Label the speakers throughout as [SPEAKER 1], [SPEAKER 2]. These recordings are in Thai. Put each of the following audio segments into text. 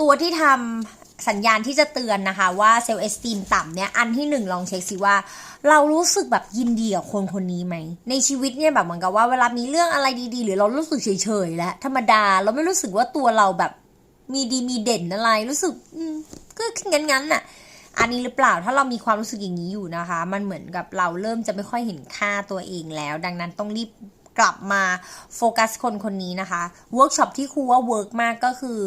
[SPEAKER 1] ตัวที่ทำสัญญาณที่จะเตือนนะคะ ว่าเซลล์เอสติมต่ำเนี่ยอันที่หนึ่งลองเช็คสิว่า เรารู้สึกแบบยินดีกับคนคนนี้ไหม ในชีวิตเนี่ยแบบเหมือนกับว่าเวลามีเรื่องอะไรดีๆ หรือเรารู้สึกเฉยๆแล้วธรรมดาเราไม่รู้สึกว่าตัวเราแบบมีดีมีเด่นอะไรรู้สึกก็งั้นๆน่ะอันนี้หรือเปล่าถ้าเรามีความรู้สึกอย่างนี้อยู่นะคะ มันเหมือนกับเราเริ่มจะไม่ค่อยเห็นค่าตัวเองแล้ว ดังนั้นต้องรีบกลับมาโฟกัสคนคนนี้นะคะเวิร์กช็อปที่ครูว่าเวิร์กมากก็คือ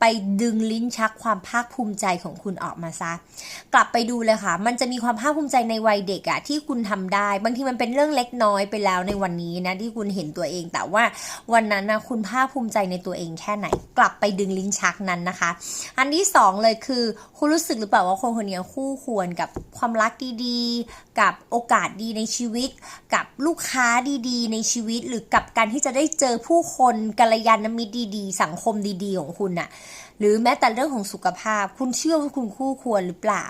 [SPEAKER 1] ไปดึงลิ้นชักความภาคภูมิใจของคุณออกมาซะ กลับไปดูเลยค่ะ มันจะมีความภาคภูมิใจในวัยเด็กอะที่คุณทำได้ บางทีมันเป็นเรื่องเล็กน้อยไปแล้วในวันนี้นะที่คุณเห็นตัวเอง แต่ว่าวันนั้นนะคุณภาคภูมิใจในตัวเองแค่ไหน กลับไปดึงลิ้นชักนั้นนะคะ อันที่สองเลยคือ คุณรู้สึกหรือเปล่าว่าคนคนนี้คู่ควรกับความรักดีๆ กับโอกาสดีในชีวิต กับลูกค้าดีๆ ในชีวิต หรือกับการที่จะได้เจอผู้คนกัลยาณมิตรดีๆ สังคมดีๆ ของคุณน่ะหรือแม้แต่เรื่องของสุขภาพ คุณเชื่อว่าคุณคู่ควรหรือเปล่า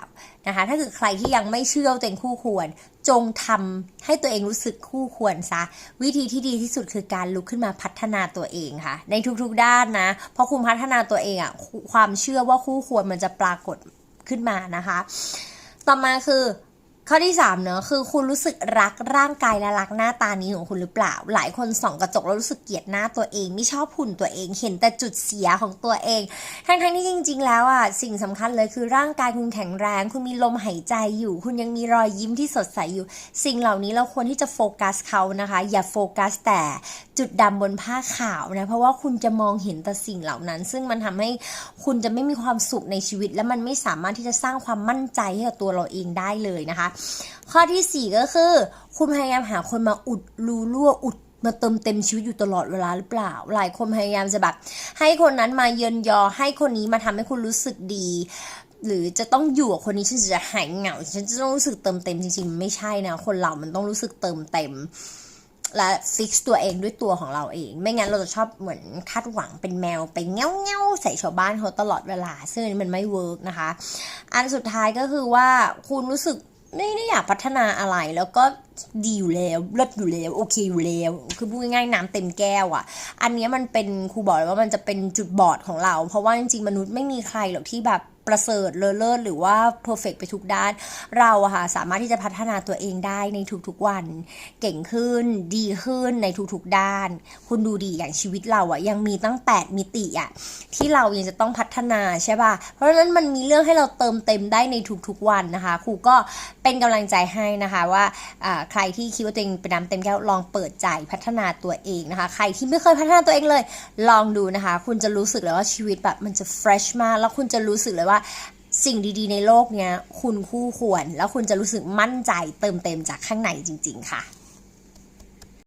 [SPEAKER 1] นะคะ ถ้าเกิดใครที่ยังไม่เชื่อตัวเองคู่ควร จงทำให้ตัวเองรู้สึกคู่ควรซะ วิธีที่ดีที่สุดคือการลุกขึ้นมาพัฒนาตัวเองค่ะ ในทุกๆด้านนะเพราะคุณพัฒนาตัวเองอะความเชื่อว่าคู่ควรมันจะปรากฏขึ้นมานะคะ ต่อมาคือ ข้อที่3เนอะคือคุณรู้สึกรักร่างกายและรักหน้าตานี้ของคุณหรือเปล่า หลายคนส่องกระจกแล้วรู้สึกเกลียดหน้าตัวเอง ไม่ชอบหุ่นตัวเอง เห็นแต่จุดเสียของตัวเอง ทั้งๆที่จริง ๆ แล้วอะสิ่งสำคัญเลยคือร่างกายคุณแข็งแรง คุณมีลมหายใจอยู่ คุณยังมีรอยยิ้มที่สดใสอยู่ สิ่งเหล่านี้เราควรที่จะโฟกัสเขานะคะ อย่าโฟกัสแต่จุดดำบนผ้าขาวนะเพราะว่าคุณจะมองเห็นแต่สิ่งเหล่านั้น ซึ่งมันทำให้คุณจะไม่มีความสุขในชีวิต และมันไม่สามารถที่จะสร้างความมั่นใจให้กับตัวเราเองได้เลยนะคะข้อที่ 4 ก็คือ คุณพยายามหาคนมาอุดรูรั่วอุดมาเติมเต็มชีวิตอยู่ตลอดเวลาหรือเปล่า หลายคนพยายามจะแบบให้คนนั้นมาเยินยอ ให้คนนี้มาทำให้คุณรู้สึกดี หรือจะต้องอยู่กับคนนี้ฉันจะหายเหงา ฉันจะต้องรู้สึกเติมเต็มจริงๆมันไม่ใช่นะ คนเรามันต้องรู้สึกเติมเต็ม และฟิกซ์ตัวเองด้วยตัวของเราเอง ไม่งั้นเราจะชอบเหมือนคาดหวังเป็นแมวไปเงี้ยวเงี้ยวๆใส่ชาวบ้านเขาตลอดเวลา ซึ่งอันนี้มันไม่เวิร์กนะคะ อันสุดท้ายก็คือว่าคุณรู้สึก ไม่ได้อยากพัฒนาอะไรแล้วก็ดีอยู่แล้วเลิศอยู่แล้วโอเคอยู่แล้วคือพูดง่ายๆน้ำเต็มแก้วอะ่ะ อันนี้มันเป็นครูบอกเลยว่ามันจะเป็นจุดบอดของเรา เพราะว่าจริงๆมนุษย์ไม่มีใครหรอกที่แบบ ประเสริฐเลอเลิศหรือว่าเพอร์เฟกไปทุกด้าน เราอะค่ะสามารถที่จะพัฒนาตัวเองได้ในทุกๆวัน เก่งขึ้นดีขึ้นในทุกๆด้าน คุณดูดีอย่างชีวิตเราอะยังมีตั้ง 8 มิติอะที่เรายังจะต้องพัฒนาใช่ป่ะเพราะฉะนั้นมันมีเรื่องให้เราเติมเต็มได้ในทุกๆวันนะคะ ครูก็เป็นกำลังใจให้นะคะว่าใครที่คิดว่าตัวเองเป็นน้ำเต็มแก้วลองเปิดใจพัฒนาตัวเองนะคะ ใครที่ไม่เคยพัฒนาตัวเองเลย ลองดูนะคะ คุณจะรู้สึกเลยว่าชีวิตแบบมันจะ fresh มากแล้วคุณจะรู้สึกเลยว่าว่าสิ่งดีๆ ในโลกเนี้ยคุณคู่ควร แล้วคุณจะรู้สึกมั่นใจเติมเต็มจากข้างในจริง ๆ ค่ะ